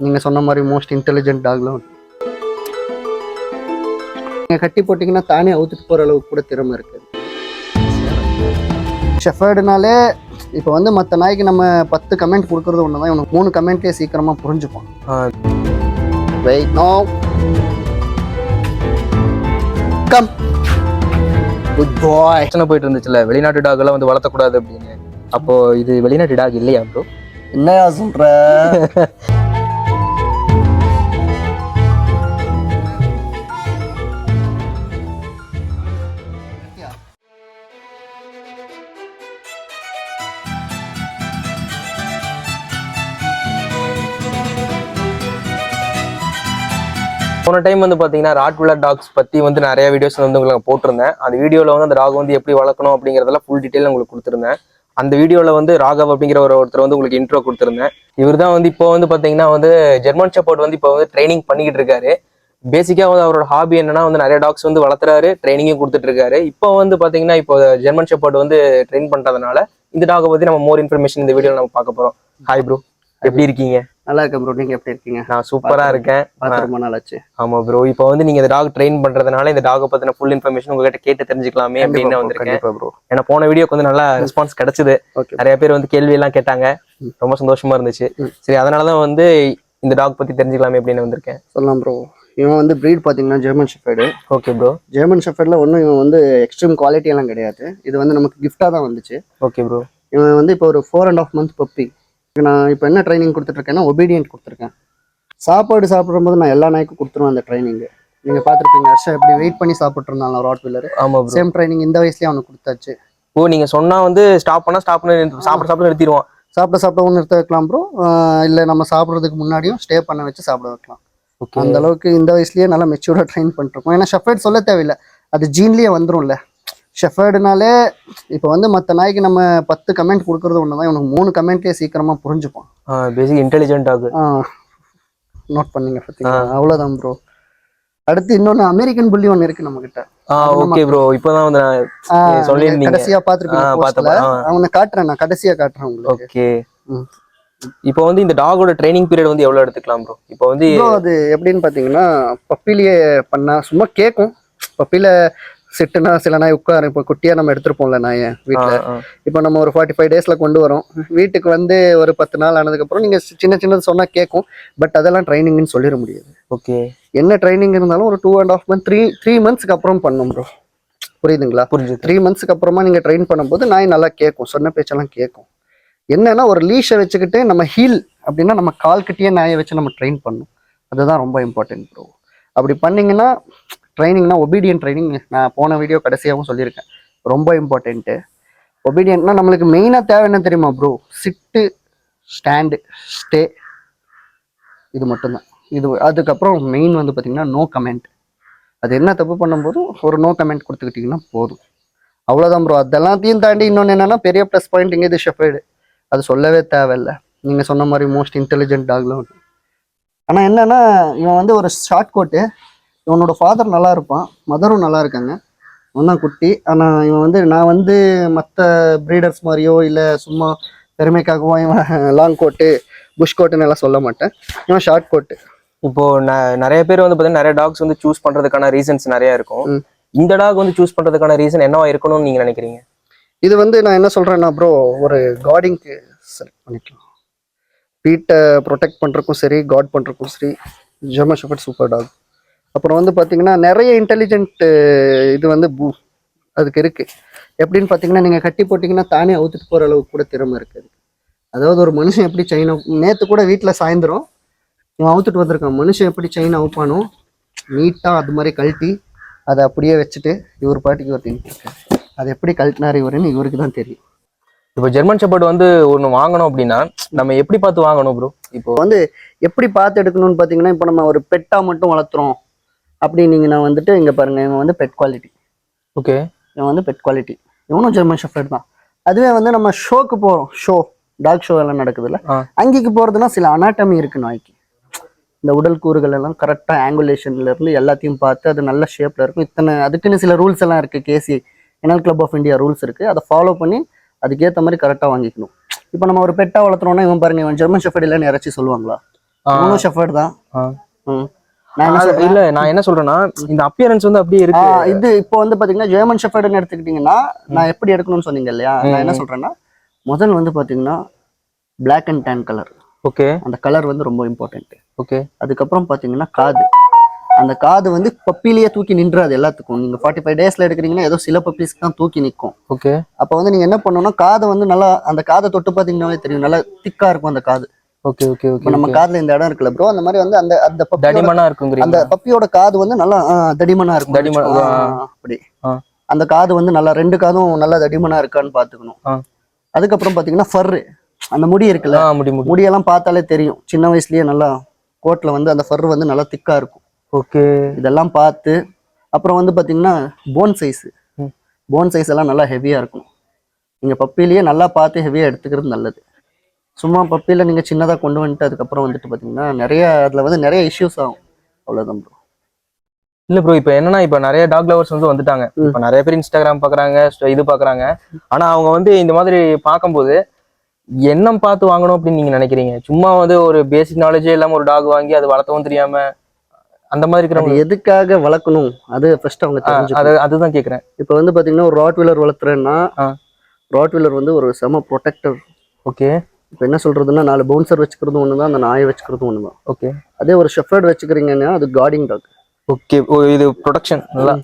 நீங்கள் சொன்ன மாதிரி மோஸ்ட் இன்டெலிஜென்ட் டாக்லாம் நீங்கள் கட்டி போட்டிங்கன்னா தானே அவுத்துட்டு போகிற அளவுக்கு கூட திறமை இருக்குது ஷெஃபர்டுனாலே இப்போ வந்து மற்ற நாய்க்கு நம்ம பத்து கமெண்ட் கொடுக்கறது ஒன்று தான் இவனுக்கு மூணு கமெண்ட்லேயே சீக்கிரமாக புரிஞ்சுப்பான். ஆ. Wait no come good boy பிரச்சனை போயிட்டு இருந்துச்சுல. வெளிநாட்டு டாக் எல்லாம் வந்து வளர்த்தக்கூடாது அப்படின்னு. அப்போ இது வெளிநாட்டு டாக் இல்லையா ப்ரோ என்னையா சொல்ற? போன டைம் வந்து பாத்தீங்கன்னா ராட்வில்லர் டாக்ஸ் பத்தி வந்து நிறைய வீடியோஸ் வந்து உங்களுக்கு போட்டிருந்தேன். அந்த வீடியோவில் வந்து அந்த ராக் வந்து எப்படி வளர்க்கணும் அப்படிங்கறதெல்லாம் ஃபுல் டீடைல் உங்களுக்கு கொடுத்துருந்தேன். அந்த வீடியோல வந்து ராகவ் அப்படிங்கிற ஒரு ஒருத்தர் வந்து உங்களுக்கு இன்ட்ரோ கொடுத்துருந்தேன். இவர் தான் வந்து இப்போ வந்து பாத்தீங்கன்னா வந்து ஜெர்மன் சப்போர்ட் வந்து இப்போ வந்து ட்ரைனிங் பண்ணிக்கிட்டு இருக்காரு. பேசிக்கா வந்து அவரோட ஹாபி என்னன்னா வந்து நிறைய டாக்ஸ் வந்து வளர்த்துறாரு ட்ரைனிங்கும் கொடுத்துட்டு இருக்காரு. இப்போ வந்து பாத்தீங்கன்னா இப்போ ஜெர்மன் ஷெப்பர்ட் வந்து ட்ரெயின் பண்றதுனால இந்த டாகை பத்தி நம்ம மோர் இன்ஃபர்மேஷன் இந்த வீடியோவில் நம்ம பார்க்க போறோம். ஹாய் ப்ரோ எப்படி இருக்கீங்க? நல்லா இருக்கேன் ப்ரோ நீங்கள் எப்படி இருக்கீங்க? நான் சூப்பரா இருக்கேன். ரொம்ப நாள் ஆச்சு ஆமா ப்ரோ இப்போ வந்து நீங்க இந்த டாக் ட்ரெயின் பண்றதுனால இந்த டாக பத்தின ஃபுல் இன்ஃபர்மேஷன் உங்ககிட்ட கேட்டு தெரிஞ்சுக்கலாமே அப்படின்னு வந்திருக்கேன். ப்ரோ ஏன்னா போன வீடியோக்கு வந்து நல்லா ரெஸ்பான்ஸ் கிடைச்சது. நிறைய பேர் வந்து கேள்வி எல்லாம் கேட்டாங்க. ரொம்ப சந்தோஷமா இருந்துச்சு. சரி அதனாலதான் வந்து இந்த டாக் பத்தி தெரிஞ்சுக்கலாமே அப்படின்னு வந்திருக்கேன். சொல்லலாம் ப்ரோ இவன் வந்து ப்ரீட் பார்த்தீங்கன்னா German shepherd okay bro German ஷெஃபர்டில் ஒன்றும் இவன் வந்து எக்ஸ்ட்ரீம் குவாலிட்டி எல்லாம் கிடையாது. இது வந்து நமக்கு கிஃப்டாக தான் வந்துச்சு. ஓகே ப்ரோ இவன் வந்து இப்போ ஒரு four and half month puppy நான் இப்போ என்ன ட்ரைனிங் கொடுத்துட்ருக்கேன்னா ஒபீடியன்ட் கொடுத்துருக்கேன். சாப்பாடு சாப்பிடும்போது நான் எல்லா நாய்க்கும் கொடுத்துருவேன் அந்த ட்ரைனிங்கு நீங்கள் பார்த்துருப்பீங்க ஹர்ஷா எப்படி வெயிட் பண்ணி சாப்பிட்ருந்தாங்க ராட் வீலர் ஆமா சேம் ட்ரைனிங் இந்த வயசுலேயே அவனுக்கு கொடுத்தாச்சு. ஓ நீங்க சொன்னா வந்து ஸ்டாப் பண்ணா ஸ்டாப் பண்ணி சாப்பிட சாப்பிட நிறுத்திடுவான். சாப்பிட சாப்பிட ஒன்று நிறுத்த வைக்கலாம் ப்ரோ இல்லை நம்ம சாப்பிட்றதுக்கு முன்னாடியும் ஸ்டே பண்ண வச்சு சாப்பிட வைக்கலாம். ஓகே அந்த அளவுக்கு இந்த வயசுலயே நல்லா மெச்சூராக ட்ரெயின் பண்ணிருக்கோம் ஏன்னா ஷெஃபர்ட் சொல்ல தேவையில்லை. அது ஜீன்லேயே வந்துரும்ல. ஷெஃபர்டுனாலே இப்போ வந்து மற்ற நாய்க்கு நம்ம பத்து கமெண்ட் கொடுக்கறது ஒன்று தான் இவனுக்கு மூணு கமெண்ட்லேயே சீக்கிரமாக புரிஞ்சுப்பான் பேசிக் இன்டெலிஜென்ட் டாக் நோட் பண்ணீங்க பார்த்தீங்களா? அவ்வளோதான் ப்ரோ அடுத்து இன்னொன்று அமெரிக்கன் புள்ளி ஒன்று இருக்கு நம்ம கிட்ட ஓகே ப்ரோ இப்போதான் வந்து நான் சொல்லியிருந்தீங்க. கடைசியா. ஆ. அவனை காட்டுறேன் நான் கடைசியா காட்டுறேன் உங்களுக்கு. ஓகே. இப்போ வந்து இந்த டாகோட ட்ரைனிங் பீரியட் வந்து எவ்வளவு எடுத்துக்கலாம் ப்ரோ இப்போ வந்து அது எப்படின்னு பார்த்தீங்கன்னா பப்பிலேயே பண்ணா சும்மா கேட்கும் பப்பில சிட்டுனா சில நாய் உட்காரு இப்போ குட்டியாக நம்ம எடுத்துருப்போம்ல நாயை வீட்டில். இப்போ நம்ம ஒரு ஃபார்ட்டி ஃபைவ் டேஸில் கொண்டு வரோம். வீட்டுக்கு வந்து ஒரு பத்து நாள் ஆனதுக்கப்புறம் நீங்கள் சின்ன சின்னது சொன்னால் கேட்கும் பட் அதெல்லாம் ட்ரைனிங்னு சொல்லிட முடியாது. ஓகே. என்ன ட்ரைனிங் இருந்தாலும் ஒரு two and half month three three மந்த்ஸ்க்கு அப்புறம் பண்ணும் ப்ரோ புரியுதுங்களா? புரிஞ்சுது. த்ரீ மந்த்ஸ்க்கு அப்புறமா நீங்கள் ட்ரெயின் பண்ணும்போது நாய் நல்லா கேட்கும் சொன்ன பேச்செல்லாம் கேட்கும் என்னன்னா ஒரு லீஷை வச்சுக்கிட்டு நம்ம ஹீல் அப்படின்னா நம்ம கால் கிட்டேயே நாயை வச்சு நம்ம ட்ரெயின் பண்ணணும் அதுதான் ரொம்ப இம்பார்ட்டன்ட் ப்ரோ அப்படி பண்ணீங்கன்னா ட்ரைனிங்னா ஒபீடியன் ட்ரைனிங் நான் போன வீடியோ கடைசியாகவும் சொல்லியிருக்கேன். ரொம்ப இம்பார்ட்டண்ட்டு ஒபீடியன்ட்னா நம்மளுக்கு மெயினாக தேவை என்ன தெரியுமா ப்ரோ சிட்டு ஸ்டாண்டு ஸ்டே இது மட்டும்தான். இது அதுக்கப்புறம் மெயின் வந்து பார்த்தீங்கன்னா நோ கமெண்ட் அது என்ன தப்பு பண்ணும்போதும் ஒரு நோ கமெண்ட் கொடுத்துக்கிட்டிங்கன்னா போதும். அவ்வளோதான் ப்ரோ அதெல்லாத்தையும் தாண்டி இன்னொன்று என்னென்னா பெரிய ப்ளஸ் பாயிண்ட் இங்கே இது ஷெஃபைடு அது சொல்லவே தேவையில்ல. நீங்கள் சொன்ன மாதிரி மோஸ்ட் இன்டெலிஜென்ட் டாக்லாம் ஆனால் என்னென்னா இவன் வந்து ஒரு ஷார்ட் கோட்டு இவனோட ஃபாதர் நல்லா இருப்பான். மதரும் நல்லா இருக்காங்க. இவன் தான் குட்டி. ஆனால் இவன் வந்து நான் வந்து மற்ற ப்ரீடர்ஸ் மாதிரியோ இல்லை சும்மா பெருமைக்காகவோ இவன் லாங் கோட்டு புஷ் கோட்டுன்னு எல்லாம் சொல்ல மாட்டேன். இவன் ஷார்ட் கோட்டு இப்போ ந- நிறைய பேர் வந்து பாத்தீங்கன்னா நிறைய டாக்ஸ் வந்து சூஸ் பண்றதுக்கான ரீசன்ஸ் நிறைய இருக்கும். இந்த டாக் வந்து சூஸ் பண்றதுக்கான ரீசன் என்னவா இருக்கணும்னு நீங்க நினைக்கிறீங்க? இது வந்து நான் என்ன சொல்றேன்னா ப்ரோ ஒரு காடிங்க்கு செலக்ட் பண்ணிக்கலாம். வீட்டை ப்ரொடெக்ட் பண்ணுறக்கும் சரி காட் பண்ணுறக்கும் சரி ஜெர்மன் ஷெஃபர்ட் சூப்பர் டாக் அப்புறம் வந்து பார்த்தீங்கன்னா நிறைய இன்டெலிஜென்ட் இது வந்து பூ அதுக்கு இருக்கு. எப்படின்னு பார்த்தீங்கன்னா நீங்கள் கட்டி போட்டிங்கன்னா தானே அவுத்துட்டு போகிற அளவுக்கு கூட திறமை இருக்குது அதாவது ஒரு மனுஷன் எப்படி செயினை நேற்று கூட வீட்டில் சாயந்தரம் இவன் அவுத்துட்டு வந்திருக்கான். மனுஷன் எப்படி செயின் அவுப்பானோ நீட்டாக அது மாதிரி கழட்டி அதை அப்படியே வச்சுட்டு இவர் பாட்டுக்கு இவர் தின்னுட்டு அது எப்படி கழட்டினார் இவருன்னு இவருக்கு தான் தெரியும். இப்போ ஜெர்மன் ஷெப்பர்ட் வந்து ஒன்னு வாங்கணும் அப்படின்னா நம்ம எப்படி பார்த்து வாங்கணும் ப்ரோ இப்போ வந்து எப்படி பார்த்து எடுக்கணும்னு பார்த்தீங்கன்னா இப்போ நம்ம ஒரு பெட்டாக மட்டும் வளர்த்துறோம். அப்படின்னீங்கன்னா வந்துட்டு இங்கே பாருங்க இவன் வந்து பெட் குவாலிட்டி ஓகே இவன் வந்து பெட் குவாலிட்டி இவனும் ஜெர்மன் ஷெஃபர்ட் தான். அதுவே வந்து நம்ம ஷோக்கு போகிறோம் ஷோ டாக் ஷோ எல்லாம் நடக்குதுல்ல. அங்கேக்கு போகிறதுனா சில அனாட்டமி இருக்கு நாய்க்கு. இந்த உடல் கூறுகள் எல்லாம் கரெக்டாக ஆங்குலேஷன்ல இருந்து எல்லாத்தையும் பார்த்து அது நல்ல ஷேப்ல இருக்கும். இத்தனை அதுக்குன்னு சில ரூல்ஸ் எல்லாம் இருக்கு கேசி எனல் கிளப் ஆஃப் இந்தியா ரூல்ஸ் இருக்கு. அதை ஃபாலோ பண்ணி அதுக்கேற்ற மாதிரி கரெக்டாக வாங்கிக்கணும். இப்போ நம்ம ஒரு பெட்டாக வளர்த்துறோம்னா இவன் பாருங்க இவன் ஜெர்மன் ஷெஃபர்ட் இல்லைன்னு யாராச்சும் சொல்லுவாங்களா? இவனும் ஷெஃபர்ட் தான். ம். நான் இல்ல நான் என்ன சொல்றேன்னா இந்த அப்பியரன்ஸ் வந்து அப்படியே இருக்கு. இது இப்போ வந்து பாத்தீங்கன்னா ஜெர்மன் ஷெஃபர்டுன்னு எடுத்துக்கிட்டீங்கன்னா நான் எப்படி எடுக்கணும்னு சொன்னீங்க இல்லையா? நான் என்ன சொல்றேன்னா முதல் வந்து பாத்தீங்கன்னா Black and tan colour okay. அந்த கலர் வந்து ரொம்ப இம்பார்ட்டன்ட் ஓகே. அதுக்கப்புறம் பாத்தீங்கன்னா காது. அந்த காது வந்து பப்பிலேயே தூக்கி நின்றாது எல்லாத்துக்கும். நீங்க ஃபார்ட்டி ஃபைவ் டேஸ்ல எடுக்கிறீங்கன்னா ஏதோ சில பப்பீஸ்க்கு தான் தூக்கி நிற்கும் ஓகே. அப்போ வந்து நீங்க என்ன பண்ணணும்னா காதை வந்து நல்லா அந்த காதை தொட்டு பாத்தீங்கன்னாவே தெரியும் நல்லா திக்கா இருக்கும் அந்த காது. ஓகே ஓகே ஓகே நம்ம காதுல இந்த இடம் இருக்குல்ல ப்ரோ அந்த மாதிரி வந்து அந்த அந்த தடிமனா அந்த இருக்குங்கிறீங்க பப்பியோட காது வந்து நல்லா தடிமனா இருக்கும் தடிமனா. அப்படி. அந்த காது வந்து நல்லா ரெண்டு காதும் நல்லா தடிமனா இருக்கான்னு பாத்துக்கணும். அதுக்கப்புறம் பாத்தீங்கன்னா ஃபர்ரு. அந்த முடி இருக்குல்ல? முடியெல்லாம் பார்த்தாலே தெரியும். சின்ன வயசுலயே நல்லா கோட்ல வந்து அந்த ஃபர் வந்து நல்லா திக்கா இருக்கும். ஓகே. இதெல்லாம் பார்த்து அப்புறம் வந்து பாத்தீங்கன்னா போன் சைஸ். போன் சைஸ் எல்லாம் நல்லா ஹெவியா இருக்கும் நீங்க பப்பிலேயே நல்லா பார்த்து ஹெவியா எடுத்துக்கிறது நல்லது. சும்மா பப்பியில நீங்க சின்னதா கொண்டு வந்துட்டு அதுக்கப்புறம் வந்துட்டு பாத்தீங்கன்னா நிறைய அதுல வந்து நிறைய இஷ்யூஸ் ஆகும். அவ்வளவுதான் bro. இல்ல ப்ரோ இப்போ என்னன்னா இப்போ நிறைய டாக் லவர்ஸ் வந்து வந்துட்டாங்க. இப்போ நிறைய பேர் இன்ஸ்டாகிராம் பாக்குறாங்க இது பாக்குறாங்க. ஆனா அவங்க வந்து இந்த மாதிரி பார்க்கும்போது எண்ணம் பார்த்து வாங்கணும் அப்படின்னு நீங்க நினைக்கிறீங்க? சும்மா வந்து ஒரு பேசிக் நாலேஜே இல்லாம ஒரு டாக் வாங்கி அது வளர்த்தவும் தெரியாம அந்த மாதிரி இருக்கிறவங்க எதுக்காக வளர்க்கணும்? அது ஃபர்ஸ்ட் அவங்க அது அதுதான் கேக்குறேன். இப்போ வந்து பாத்தீங்கன்னா ஒரு ராட்வீலர் வளர்த்துறேன்னா ஆ. ராட்வீலர் வந்து ஒரு செம ப்ரொடெக்டர் ஓகே இப்போ என்ன சொல்றதுன்னா நாலு பவுன்சர் வச்சுக்கிறதும் ஒன்று தான் அந்த நாயை வச்சுக்கிறதும் ஒன்று தான் ஓகே அதே ஒரு ஷெஃபர்ட் வச்சுக்கிறீங்கன்னா அது கார்டிங் டாக் ஓகே இது ப்ரொடக்ஷன் நல்லா?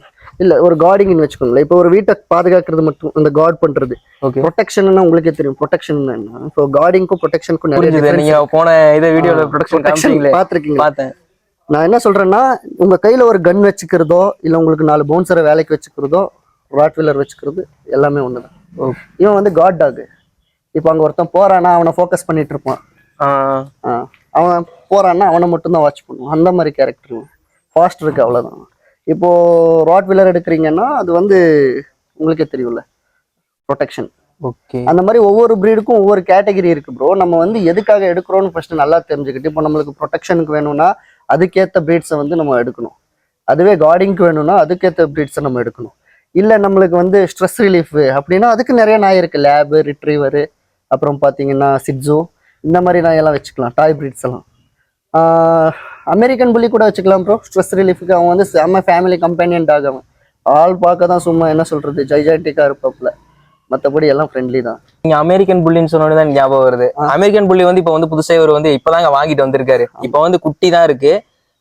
இல்ல ஒரு கார்டிங்னு வச்சுக்கோங்களேன். இப்போ ஒரு வீட்டை பாதுகாக்கிறது மட்டும் அந்த கார்ட் பண்றது. ஓகே ப்ரொடெக்ஷன்னா உங்களுக்கே தெரியும். ப்ரொடெக்ஷன் என்ன? இப்போ கார்டிங்க்கும் ப்ரொடெக்ஷனுக்கும் நிறைய நீங்க போன இதை வீடியோல. ப்ரொடக்ஷன் பார்த்திருக்கீங்களா? பார்த்தேன். நான் என்ன சொல்றேன்னா உங்க கையில ஒரு கன் வச்சுக்கிறதோ இல்ல உங்களுக்கு நாலு பவுன்சரை வேலைக்கு வச்சுக்கிறதோ ராட்வீலர் வச்சுக்கிறது எல்லாமே ஒண்ணுதான். இவன் வந்து காட் டாக் இப்போ அங்க ஒருத்தன் போறானா அவனை ஃபோக்கஸ் பண்ணிட்டு இருப்பான். அவன் போறான்னா அவனை மட்டும்தான் வாட்ச் பண்ணுவான். அந்த மாதிரி கேரக்டர் ஃபாஸ்ட் இருக்கு அவ்வளவுதான். இப்போ ராட்வீலர் எடுக்கிறீங்கன்னா அது வந்து உங்களுக்கே தெரியும்ல. Protection okay. அந்த மாதிரி ஒவ்வொரு ப்ரீடுக்கும் ஒவ்வொரு கேட்டகரி இருக்கு ப்ரோ நம்ம வந்து எதுக்காக எடுக்கிறோம்னு ஃபர்ஸ்ட் நல்லா தெரிஞ்சுக்கிட்டு இப்போ நம்மளுக்கு ப்ரொடெக்ஷனுக்கு வேணும்னா அதுக்கேற்ற ப்ரீட்ஸை வந்து நம்ம எடுக்கணும். அதுவே கார்டிங்க்கு வேணும்னா அதுக்கேற்ற ப்ரீட்ஸை நம்ம எடுக்கணும். இல்லை நம்மளுக்கு வந்து ஸ்ட்ரெஸ் ரிலீஃப் அப்படின்னா அதுக்கு நிறைய நாய் இருக்கு லேபு ரிட்ரீவரு அப்புறம் பார்த்தீங்கன்னா சிட்ஸோ இந்த மாதிரி நாயெல்லாம் வச்சுக்கலாம் டாய் ப்ரீட்ஸ் எல்லாம். அமெரிக்கன் புள்ளி கூட வச்சுக்கலாம் ப்ரோ ஸ்ட்ரெஸ் ரிலீஃபுக்கு அவன் வந்து செம்ம ஃபேமிலி கம்பெனியன் டாக் அவன். ஆள் பார்க்க தான் சும்மா என்ன சொல்றது ஜைஜாட்டிக்காக இருப்பாப்புல. மற்றபடி எல்லாம் ஃப்ரெண்ட்லி தான். நீங்க அமெரிக்கன் புள்ளின்னு சொன்னோட தான் ஞாபகம் வருது. அமெரிக்கன் புள்ளி வந்து இப்ப வந்து புதுசா இவர் வந்து இப்பதாங்க வாங்கிட்டு வந்திருக்காரு. இப்ப வந்து குட்டி தான் இருக்கு.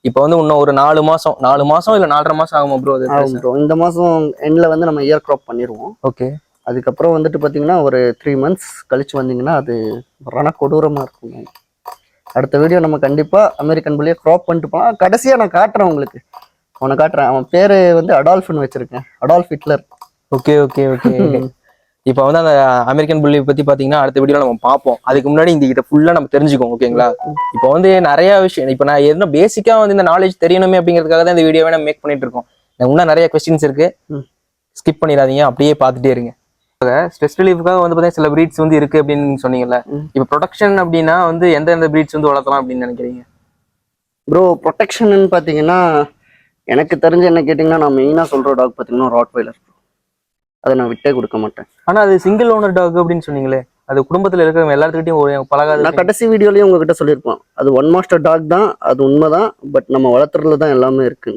இப்ப வந்து இன்னும் ஒரு நாலு மாசம் நாலு மாசம் இல்ல நாலரை மாசம் ஆகுமா ப்ரோ அது ப்ரோ இந்த மாதம் எண்டில் வந்து நம்ம இயர் க்ராப் பண்ணிடுவோம் ஓகே அதுக்கப்புறம் வந்துட்டு பார்த்தீங்கன்னா ஒரு த்ரீ மந்த்ஸ் கழிச்சு வந்தீங்கன்னா அது ரண கொடூரமாக இருக்கும். அடுத்த வீடியோ நம்ம கண்டிப்பாக அமெரிக்கன் புள்ளியை க்ராப் பண்ணிட்டு போகலாம் கடைசியாக நான் காட்டுறேன் உங்களுக்கு. அவனை காட்டுறேன். அவன் பேர் வந்து அடால்ஃப்னு வச்சிருக்கேன். Adolf Hitler okay okay okay இப்ப வந்து அந்த அமெரிக்கன் புள்ளி பத்தி பாத்தீங்கன்னா அடுத்த வீடியோ நம்ம பார்ப்போம் அதுக்கு முன்னாடி இந்த இதை ஃபுல்லா நம்ம தெரிஞ்சுக்கோம் ஓகேங்களா இப்போ வந்து நிறைய விஷயம் இப்போ நான் என்ன பேசிக்கா வந்து இந்த நாலேஜ் தெரியணுமே அப்படிங்கிறதுக்காக தான் இந்த வீடியோவை நம்ம மேக் பண்ணிட்டு இருக்கோம். இன்னும் நிறைய கொஸ்டின்ஸ் இருக்கு. ம். ஸ்கிப் பண்ணிடாதீங்க அப்படியே பார்த்துட்டே இருங்க. ஸ்ட்ரெஸ் ரிலீஃப்காக வந்து பார்த்தீங்கன்னா சில பிரீட்ஸ் வந்து இருக்கு அப்படின்னு சொன்னீங்கல்ல. இப்போ ப்ரொடக்ஷன் அப்படின்னா வந்து எந்தெந்த பிரீட்ஸ் வந்து வளர்த்தலாம் அப்படின்னு நினைக்கிறீங்க? ப்ரோ ப்ரொடெக்ஷன் பார்த்தீங்கன்னா எனக்கு தெரிஞ்சு என்ன கேட்டிங்கன்னா நான் மெயினாக சொல்கிற டாக் பார்த்தீங்கன்னா ராட்வைலர் அதை நான் விட்டே கொடுக்க மாட்டேன். ஆனா அது சிங்கிள் ஓனர் டாக் அப்படின்னு சொன்னீங்களே அது குடும்பத்துல இருக்கிறவங்க எல்லாத்துக்கிட்டையும் ஒரு பழகாத நான் கடைசி வீடியோலயும் உங்ககிட்ட சொல்லியிருப்பேன். அது ஒன் மாஸ்டர் டாக் தான் அது உண்மைதான் பட் நம்ம வளர்த்துறதுல தான் எல்லாமே இருக்கு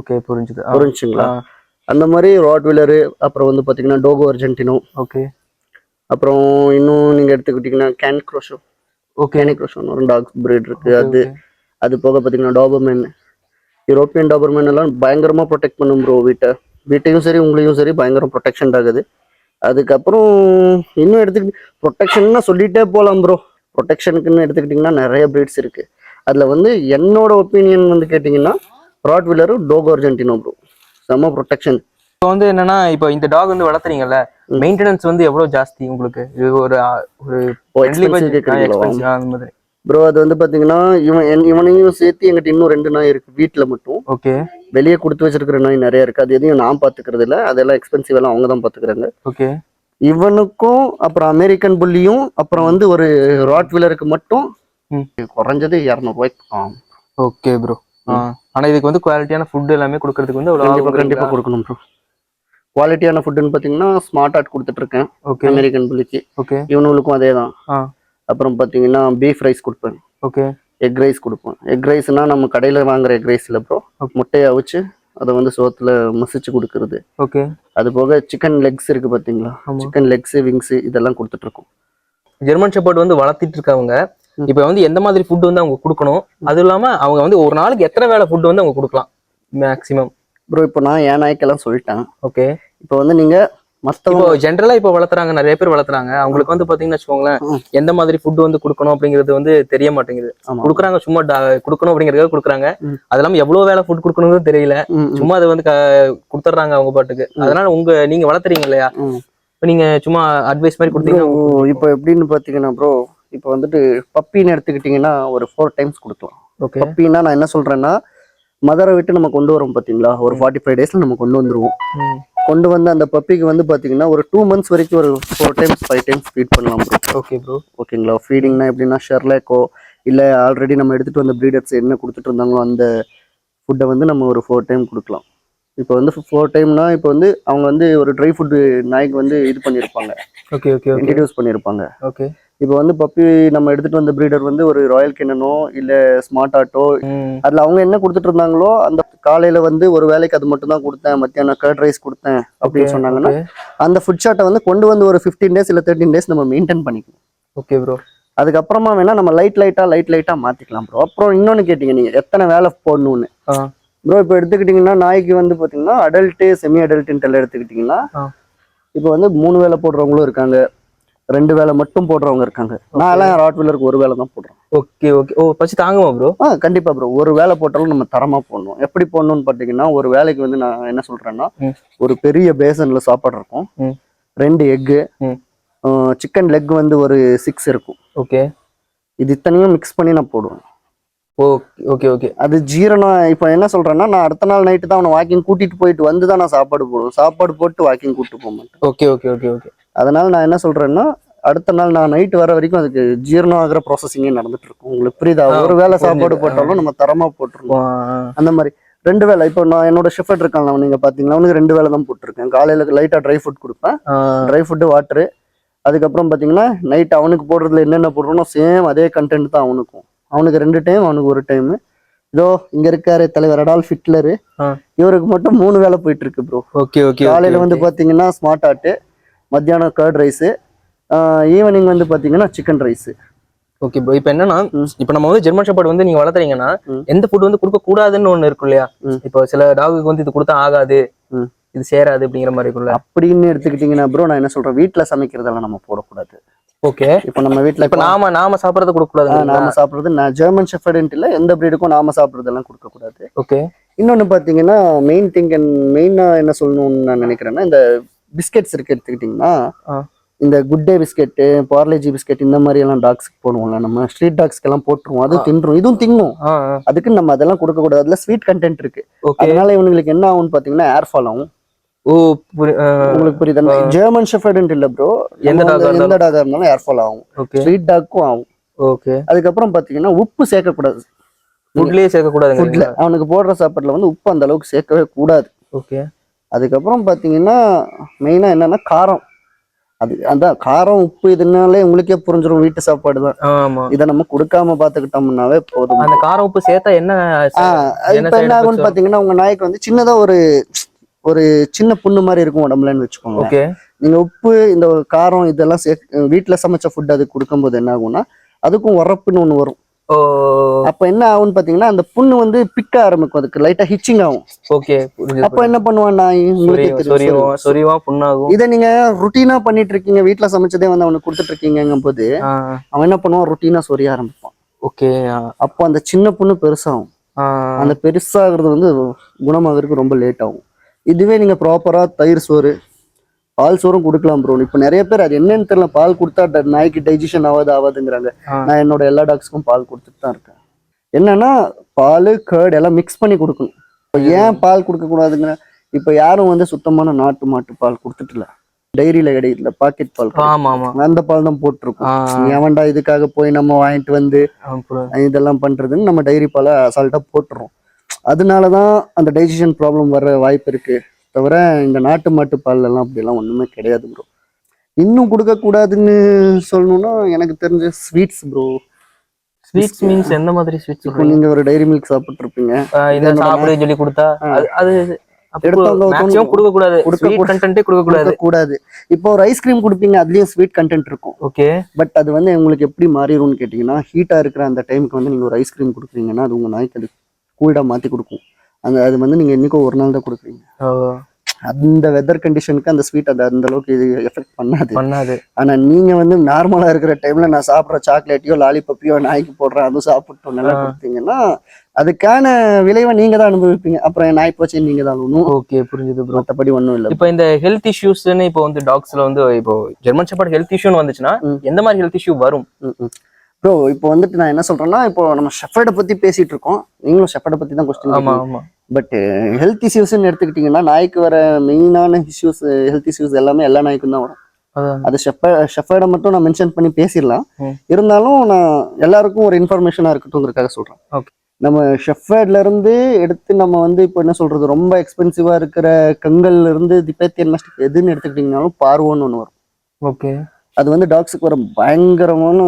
ஓகே புரிஞ்சுது. புரிஞ்சுங்களா? அந்த மாதிரி ராட்வீலரு அப்புறம் வந்து பார்த்தீங்கன்னா டோகோ அர்ஜென்டினோ. ஓகே. அப்புறம் இன்னும் நீங்கள் எடுத்துக்கிட்டிங்கன்னா கேன் க்ரோஷோ. ஓகே. கேனி க்ரோஷோன்னு ஒரு டாக் breed இருக்கு. அது அது போக பார்த்தீங்கன்னா டாபர்மேன். யூரோப்பியன் டாபர்மேன் எல்லாம் பயங்கரமாக ப்ரொடெக்ட் பண்ணும் ப்ரோ வீட்டை. வீட்டையும் சரி உங்களையும் சரி பயங்கரம் ப்ரொடெக்ஷன் ஆகுது. அதுக்கப்புறம் இன்னும் எடுத்துக்கிட்டு ப்ரொடெக்ஷன்னா சொல்லிட்டே போகலாம் ப்ரோ ப்ரொடெக்ஷனுக்குன்னு எடுத்துக்கிட்டிங்கன்னா நிறைய breeds இருக்கு. அதில் வந்து என்னோட ஒப்பீனியன் வந்து கேட்டிங்கன்னா ராட்வீலரும் டோகோ அர்ஜென்டினோ ப்ரோ செம்ம ப்ரொடெக்ஷன் இப்போ வந்து என்னன்னா இப்போ இந்த டாக் வந்து வளர்த்துறீங்கல்ல. மெயின்டெனன்ஸ் வந்து எவ்வளவு ஜாஸ்தி உங்களுக்கு? இது ஒரு ஒரு மாதிரி. ப்ரோ அது வந்து பார்த்தீங்கன்னா இவன் இவனையும் சேர்த்து எங்கிட்ட இன்னும் ரெண்டு நாய் இருக்கு வீட்டில் மட்டும். ஓகே. வெளியே கொடுத்து வச்சிருக்கிற நாய் நிறைய இருக்கு. அது எதையும் நான் பாத்துக்கிறது இல்ல. அதெல்லாம் எக்ஸ்பென்சிவ் எல்லாம் அவங்க தான் பாத்துக்கிறாங்க. ஓகே. இவனுக்கும் அப்புறம் அமெரிக்கன் புல்லியும் அப்புறம் வந்து ஒரு ராட் வீலருக்கு மட்டும். குறைஞ்சது இரநூறுவாய்க்கு ஓகே ப்ரோ ஆனா இதுக்கு வந்து குவாலிட்டியான ஃபுட் எல்லாமே கொடுக்கறதுக்கு வந்து கண்டிப்பா கண்டிப்பா கொடுக்கணும் ப்ரோ குவாலிட்டியான ஃபுட்டுன்னு பாத்தீங்கன்னா ஸ்மார்ட் ஆர்ட் கொடுத்துட்டு இருக்கேன் ஓகே அமெரிக்கன் புல்லிக்கு ஓகே இவனுங்களுக்கும் அதே தான் அப்புறம் பாத்தீங்கன்னா பீஃப் ரைஸ் கொடுப்பேன். ஓகே எக் ரைஸ் கொடுப்போம் எக் ரைஸ்னா நம்ம கடையில் வாங்குற எக் ரைஸ் இல்லை ப்ரோ முட்டையை அவிச்சு அதை வந்து சோத்துல மசிச்சு கொடுக்கறது. ஓகே அது போக சிக்கன் லெக்ஸ் இருக்கு பார்த்தீங்களா ஆமா. சிக்கன் லெக்ஸ் விங்ஸ் இதெல்லாம் கொடுத்துட்டு இருக்கோம் ஜெர்மன் ஷெப்பர்ட் வந்து வளர்த்திட்டு இருக்கவங்க. இப்போ வந்து எந்த மாதிரி ஃபுட் வந்து அவங்க கொடுக்கணும்? அதுவும் இல்லாம அவங்க வந்து ஒரு நாளுக்கு எத்தனை வேளை ஃபுட் வந்து அவங்க கொடுக்கலாம்? மேக்ஸிமம் ப்ரோ இப்போ நான் என் நாய்க்கெல்லாம் சொல்லிட்டேன்? ஓகே இப்போ வந்து நீங்க மற்றவங்க ஜென்ரலா இப்போ வளர்த்துறாங்க நிறைய பேர் வளர்த்துறாங்க. அவங்களுக்கு வந்து பாத்தீங்கன்னா வச்சுக்கோங்களேன். எந்த மாதிரி ஃபுட் வந்து கொடுக்கணும் அப்படிங்கிறது வந்து தெரிய மாட்டேங்குது. கொடுக்குறாங்க சும்மா கொடுக்கணும் அப்படிங்கறதுக்காக கொடுக்குறாங்க. அது இல்லாம எவ்வளவு வேலை ஃபுட் கொடுக்கணுங்கிறது தெரியல. சும்மா அதை வந்து கொடுத்துட்றாங்க அவங்க பாட்டுக்கு. அதனால உங்க நீங்க வளர்த்துறீங்க இல்லையா. இப்போ நீங்க சும்மா அட்வைஸ் மாதிரி கொடுத்தீங்கன்னா ப்ரோ இப்போ எப்படின்னு பார்த்தீங்கன்னா ப்ரோ இப்போ வந்துட்டு பப்பின்னு எடுத்துக்கிட்டிங்கன்னா ஒரு ஃபோர் டைம்ஸ் கொடுக்கலாம். ஓகே பப்பின்னா நான் என்ன சொல்றேன்னா மதரை விட்டு நம்ம கொண்டு வரோம் பார்த்தீங்களா ஒரு ஃபார்ட்டி ஃபைவ் டேஸ்ல நம்ம கொண்டு வந்துருவோம். கொண்டு வந்து அந்த பப்பிக்கு வந்து பார்த்தீங்கன்னா ஒரு டூ மந்த்ஸ் வரைக்கும் ஒரு four times five times feed பண்ணலாம் ப்ரோ ஓகே ப்ரோ ஓகேங்களா ஃபீடிங்னா எப்படின்னா ஷெர்லேக்கோ இல்லை ஆல்ரெடி நம்ம எடுத்துகிட்டு வந்த ப்ரீடர்ஸ் என்ன கொடுத்துட்டு இருந்தாங்களோ அந்த ஃபுட்டை வந்து நம்ம ஒரு ஃபோர் டைம் கொடுக்கலாம். இப்போ வந்து ஃபோர் டைம்னா இப்போ வந்து அவங்க வந்து ஒரு ட்ரை ஃபுட்டு நாய்க்கு வந்து இது பண்ணியிருப்பாங்க ஓகே ஓகே ஓகே இன்ட்ரடியூஸ் பண்ணியிருப்பாங்க ஓகே இப்போ வந்து பப்பி நம்ம எடுத்துகிட்டு வந்த ப்ரீடர் வந்து ஒரு ராயல் கிண்ணனோ இல்லை ஸ்மார்ட் ஆட்டோ அதில் அவங்க என்ன கொடுத்துட்டு இருந்தாங்களோ அந்த காலையில் வந்து ஒரு வேலைக்கு அது மட்டும் தான் கொடுத்தேன். மத்தியானம் கர்ட் ரைஸ் கொடுத்தேன் அப்படின்னு சொன்னாங்கன்னா அந்த ஃபுட் ஷாட்டை வந்து கொண்டு வந்து ஒரு ஃபிஃப்டீன் டேஸ் இல்லை தேர்ட்டின் டேஸ் நம்ம மெயின்டைன் பண்ணிக்கணும். ஓகே ப்ரோ அதுக்கப்புறமா வேணா நம்ம லைட் லைட்டா லைட் லைட்டா மாத்திக்கலாம் ப்ரோ அப்புறம் இன்னொன்னு கேட்டீங்க நீங்க எத்தனை வேலை போடணும்னு. ப்ரோ இப்போ எடுத்துக்கிட்டிங்கன்னா நாய்க்கு வந்து பாத்தீங்கன்னா அடல்ட்டு செமி அடல்ட்டுன்ட்டு எல்லாம் எடுத்துக்கிட்டிங்கன்னா. இப்போ வந்து மூணு வேலை போடுறவங்களும் இருக்காங்க. ரெண்டு வேலை மட்டும் போடுறவங்க இருக்காங்க. நான் எல்லாம் ராட் வீலருக்கு ஒரு வேலை தான் போடுறேன். ஓகே ஓகே ஓ பச்சு தாங்குமா ப்ரோ ஆ கண்டிப்பா ப்ரோ ஒரு வேலை போட்டாலும் நம்ம தரமா போடணும். எப்படி போடணும்னு பார்த்தீங்கன்னா ஒரு வேலைக்கு வந்து நான் என்ன சொல்றேன்னா ம். ஒரு பெரிய பேசன்ல சாப்பாடு இருக்கும். ரெண்டு எக்கு. சிக்கன் லெக் வந்து ஒரு சிக்ஸ் இருக்கும். ஓகே இது இத்தனையும் மிக்ஸ் பண்ணி நான் போடுவேன். ஓகே ஓகே ஓகே அது ஜீரணம் இப்போ என்ன சொல்றேன்னா நான் அடுத்த நாள் நைட்டு தான் அவனை வாக்கிங் கூட்டிட்டு போயிட்டு வந்து தான் நான் சாப்பாடு போடுவேன். சாப்பாடு போட்டு வாக்கிங் கூட்டிட்டு போக மாட்டேன். ஓகே ஓகே ஓகே ஓகே அதனால நான் என்ன சொல்றேன்னா அடுத்த நாள் நான் நைட் வர வரைக்கும் அதுக்கு ஜீரணம் ஆகிற ப்ராசஸிங்கே நடந்துட்டு இருக்கும். உங்களுக்கு புரியுதா? ஒரு வேளை சாப்பாடு. போட்டாலும் நம்ம தரமா போட்டுருணும் அந்த மாதிரி. ரெண்டு வேளை இப்போ நான் என்னோட ஷிஃப்ட் இருக்காங்க நீங்க பாத்தீங்கன்னா அவனுக்கு ரெண்டு வேளை தான் போட்டிருக்கேன். காலையில லைட்டா ட்ரை ஃபுட் கொடுப்பேன். ட்ரை ஃபுட்டு வாட்டரு அதுக்கப்புறம் பாத்தீங்கன்னா நைட் அவனுக்கு போடுறதுல என்னென்ன போடுறோனோ சேம் அதே கண்டென்ட் தான் அவனுக்கும். அவனுக்கு ரெண்டு டைம் அவனுக்கு ஒரு டைம் இதோ இங்க இருக்காரு தலைவர் அடால் ஆ. இவருக்கு மட்டும் மூணு வேலை போயிட்டு இருக்கு ப்ரோ ஓகே ஓகே காலையில வந்து பாத்தீங்கன்னா ஸ்மார்ட் ஆட்டு மத்தியானம் கர்ட் ரைஸ் ஈவினிங் வந்து பாத்தீங்கன்னா சிக்கன் ரைஸ் ஓகே ப்ரோ இப்போ என்னன்னா. இப்போ நம்ம வந்து ஜெர்மன் ஷெப்பர்ட் வந்து நீங்க வளர்த்துறீங்கன்னா. எந்த ஃபுட் வந்து கொடுக்க கூடாதுன்னு ஒண்ணு இருக்கும் இல்லையா. இப்போ சில டாகுக்கு வந்து இது கொடுத்தா ஆகாது. இது சேராது அப்படிங்கிற மாதிரி இருக்கும்ல அப்படின்னு எடுத்துக்கிட்டீங்கன்னா ப்ரோ நான் என்ன சொல்றேன் வீட்டுல சமைக்கிறதெல்லாம் நம்ம போடக்கூடாது ஓகே. இப்போ நம்ம வீட்டுல இப்போ நாம நாம சாப்பிடறது கொடுக்க ஆ, கூடாது நாம சாப்பிடுறது நான் ஜெர்மன் ஷெஃபர்டுன்ட்டு இல்லை எந்த ப்ரீடுக்கும் நாம சாப்பிடுறதெல்லாம் கொடுக்க கூடாது ஓகே. இன்னொன்னு பாத்தீங்கன்னா மெயின் திங் மெயினா என்ன சொல்லணும்னு நான் நினைக்கிறேன்னா இந்த பிஸ்கெட்ஸ் இருக்கு எடுத்துக்கிட்டிங்கன்னா. இந்த Good Day biscuit Parle G biscuit இந்த மாதிரி எல்லாம் டாக்ஸ்க்கு போடுவோம்ல நம்ம ஸ்ட்ரீட் டாக்ஸ்க்கு எல்லாம் போட்டுருவோம் அது ஆ. தின்றும் இதுவும் தின்னும். ஆ அதுக்கு நம்ம அதெல்லாம் கொடுக்க கூடாது அதுல ஸ்வீட் கண்டென்ட் இருக்கு. அதனால இவங்களுக்கு என்ன ஆகும்னு பாத்தீங்கன்னா ஏர் ஃபால் ஆகும். ஓ உங்களுக்கு புரியுதா? ஜெர்மன் ஷெஃபர்டுன்ட்டு இல்ல ப்ரோ எந்த ஆ எந்த டாகா இருந்தாலும் ஏர் ஃபால் ஆகும் ஸ்ட்ரீட் டாக்கும் ஆகும். ஓகே அதுக்கப்புறம் பாத்தீங்கன்னா உப்பு சேர்க்கக்கூடாது. ஃபுட்லயே சேர்க்க ஃபுட்ல கூடாதுங்க அவனுக்கு போடுற சாப்பாட்டுல வந்து உப்பு அந்த அளவுக்கு சேர்க்கவே கூடாது. ஓகே அதுக்கப்புறம் பார்த்தீங்கன்னா மெயினாக என்னன்னா காரம். அது அதான் காரம் உப்பு இதுனாலே உங்களுக்கே புரிஞ்சிடும் வீட்டு சாப்பாடு தான். ஆமா. இதை நம்ம கொடுக்காம பார்த்துக்கிட்டோம்னாவே போதும். அந்த காரம் உப்பு சேர்த்தா என்ன இப்போ என்ன ஆகும்னு பார்த்தீங்கன்னா உங்க நாய்க்கு வந்து சின்னதா ஒரு ஒரு சின்ன புண்ணு மாதிரி இருக்கும் உடம்புலன்னு வச்சுக்கோங்க ஓகே. நீங்க உப்பு இந்த காரம் இதெல்லாம் சே வீட்டுல சமைச்ச ஃபுட் அது கொடுக்கும்போது என்ன ஆகும்னா அதுக்கும் உரப்புன்னு ஒன்று வரும். அப்போ என்ன ஆகும்னு பார்த்தீங்கன்னா அந்த புண்ணு வந்து பிக்க ஆரம்பிக்கும். அதுக்கு லைட்டா ஹிச்சிங் ஆகும். ஓகே அப்போ என்ன பண்ணுவான் நாய் உங்களுக்கே இதை நீங்க ருட்டீனா பண்ணிட்டு இருக்கீங்க வீட்ல சமைச்சதே வந்து அவனுக்கு கொடுத்துட்டு இருக்கீங்கும் போது அவன் என்ன பண்ணுவான்? ருட்டீனா சொரிய ஆரம்பிப்பான். ஓகே அப்போ அந்த சின்ன புண்ணு பெருசாகும். அந்த பெருசாகிறது வந்து குணமாகறதுக்கு ரொம்ப லேட் ஆகும். இதுவே நீங்க ப்ராப்பரா தயிர் சோறு பால் சோறும் கொடுக்கலாம் ப்ரோ இப்போ நிறைய பேர் அது என்னன்னு தெரியல பால் கொடுத்தா நாய்க்கு டைஜஷன் ஆகாது ஆகாதுங்கிறாங்க. நான் என்னோட எல்லா டாக்ஸ்க்கும் பால் கொடுத்துட்டு தான் இருக்கேன். என்னன்னா பால் கேர்டு எல்லாம் மிக்ஸ் பண்ணி கொடுக்கணும். இப்போ ஏன் பால் கொடுக்க கூடாதுங்கிற இப்போ யாரும் வந்து சுத்தமான நாட்டு மாட்டு பால் கொடுத்துட்டுல டைரியில கிடைக்கல பாக்கெட் பால் அந்த பால் தான் போட்டிருக்கும். எவன்டா இதுக்காக போய் நம்ம வாங்கிட்டு வந்து. இதெல்லாம் பண்றதுன்னு நம்ம டைரி பாலை அசால்ட்டா போட்டுறோம். அதனாலதான் அந்த டைஜஷன் ப்ராப்ளம் வர வாய்ப்பு இருக்கு. தவிர இந்த நாட்டு மாட்டு பால் எல்லாம் அப்படியெல்லாம் ஒண்ணுமே கிடையாது ப்ரோ இன்னும் கொடுக்க கூடாதுன்னு சொல்லணும்னா எனக்கு தெரிஞ்ச ஸ்வீட்ஸ் ப்ரோ ஸ்வீட்ஸ் மீன்ஸ் எந்த மாதிரி ஸ்வீட்ஸ் இப்போ நீங்க ஒரு டைரி மில்க் சாப்பிட்டுருப்பீங்க. இந்த சாப்பிடு சொல்லி கொடுத்தா அது கூடாது இப்போ ஒரு ஐஸ்கிரீம் கொடுப்பீங்க அதுலயும் ஸ்வீட் கண்டென்ட் இருக்கும். ஓகே. பட் அது வந்து உங்களுக்கு எப்படி மாறிடும்னு கேட்டிங்கன்னா ஹீட்டாக இருக்கிற அந்த டைமுக்கு வந்து நீங்கள் ஒரு ஐஸ்கிரீம் கொடுக்குறீங்கன்னா அது உங்கள் நாய்க்கு அது கூல்டாக மாற்றி கொடுக்கும். அந்த அது வந்து நீங்கள் என்னைக்கோ ஒரு நாள் தான் கொடுக்குறீங்க. அந்த வெதர் கண்டிஷனுக்கு அந்த ஸ்வீட் அது அந்த அளவுக்கு இது எஃபெக்ட் பண்ணாது. பண்ணாது. ஆனால் நீங்கள் வந்து நார்மலாக இருக்கிற டைமில் நான் சாப்பிட்ற சாக்லேட்டையோ லாலிபப்பையோ நாய்க்கு போடுறேன் அதுவும் சாப்பிட்டோம் நல்லா. கொடுத்தீங்கன்னா அதுக்கான விளைவை நீங்கள் தான் அனுபவிப்பீங்க. அப்புறம் என் நாய் போச்சு நீங்கள் தான் ஒன்றும் ஓகே புரிஞ்சுது ப்ரோ மற்றபடி ஒன்றும் இல்லை இப்போ இந்த ஹெல்த் இஷ்யூஸ்னு இப்போ வந்து டாக்ஸ்ல வந்து இப்போ ஜெர்மன் ஷெப்பர்ட் ஹெல்த் இஷ்யூன்னு வந்துச்சுன்னா. எந்த மாதிரி ஹெல்த் இஷ்யூ வரும்? ப்ரோ இப்போ வந்துட்டு நான் என்ன சொல்றேன்னா இப்போ நம்ம ஷெஃபர்டை பத்தி பேசிட்டு இருக்கோம். நீங்களும் ஷெஃபர்டை பத்தி தான் கொஸ்டின் பட் ஹெல்த் இஷ்யூஸ்னு எடுத்துக்கிட்டிங்கன்னா நாய்க்கு வர மெயினான இஷ்யூஸ் ஹெல்த் இஷ்யூஸ் எல்லாமே எல்லா நாய்க்கும் தான் வரும். அது ஷெஃப ஷெஃபர்டை மட்டும் நான் மென்ஷன் பண்ணி பேசிடலாம். இருந்தாலும் நான் எல்லாருக்கும் ஒரு இன்ஃபர்மேஷனாக இருக்கட்டும்ங்கிறதுக்காக சொல்றேன். நம்ம ஷெஃபர்ட்ல இருந்து எடுத்து நம்ம வந்து இப்போ என்ன சொல்றது ரொம்ப எக்ஸ்பென்சிவா இருக்கிற கங்கல்ல இருந்து திபேத்தியன் மஸ்டிக் எதுன்னு எடுத்துக்கிட்டிங்கனாலும் பார்வோன்னு ஒன்று வரும். ஓகே அது வந்து டாக்ஸுக்கு வர பயங்கரமான